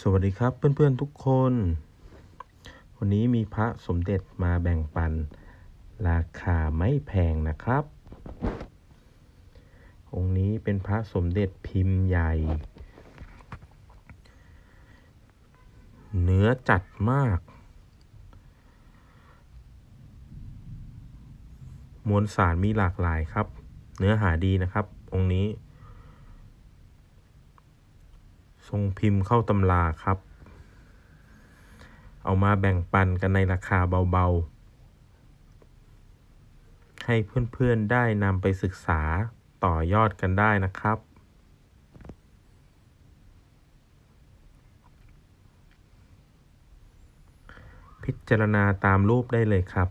สวัสดีครับเพื่อนๆทุกคน วันนี้มีพระสมเด็จมาแบ่งปัน ราคาไม่แพงนะครับ องค์นี้เป็นพระสมเด็จพิมพ์ใหญ่ เนื้อจัดมาก มวลสารมีหลากหลายครับ เนื้อหาดีนะครับ องค์นี้ ท รงพิมพ์เข้าตำราครับ เอามาแบ่งปันกันในราคาเบาๆ ให้เพื่อนๆได้นำไปศึกษาต่อยอดกันได้นะครับ พิจารณาตามรูปได้เลยครับ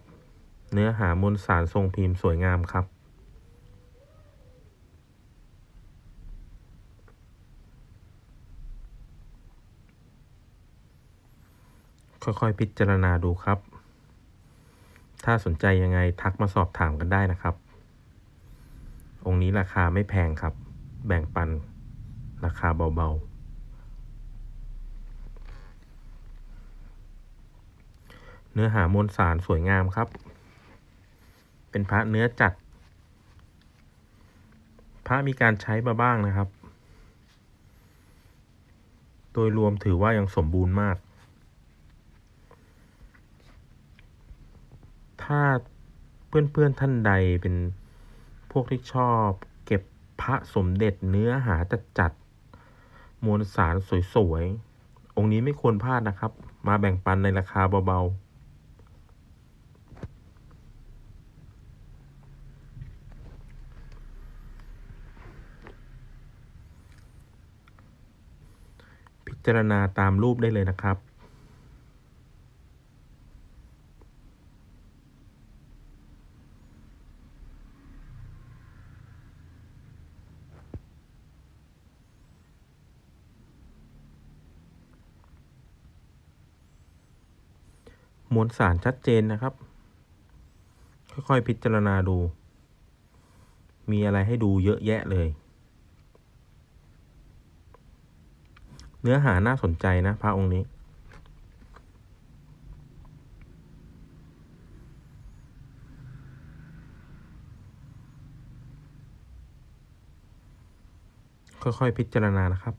เนื้อหามวลสารทรงพิมพ์สวยงามครับ ค่อยๆ พิจารณาดูครับ ถ้าสนใจยังไงทักมาสอบถามกันได้นะครับ องค์นี้ราคาไม่แพงครับ แบ่งปันราคาเบาๆ เนื้อหามวลสารสวยงามครับ เป็นพระเนื้อจัด พระมีการใช้มาบ้างนะครับ โดยรวมถือว่ายังสมบูรณ์มาก ถ้าเพื่อนๆท่านใดเป็นพวกที่ชอบเก็บพระสมเด็จเนื้อหาจัดจัดมวลสารสวยๆ องค์นี้ไม่ควรพลาดนะครับ มาแบ่งปันในราคาเบาๆพิจารณาตามรูปได้เลยนะครับ มวลสารชัดเจนนะครับ ค่อยๆพิจารณาดู มีอะไรให้ดูเยอะแยะเลย เนื้อหาน่าสนใจนะพระองค์นี้ค่อย ๆ พิจารณานะครับ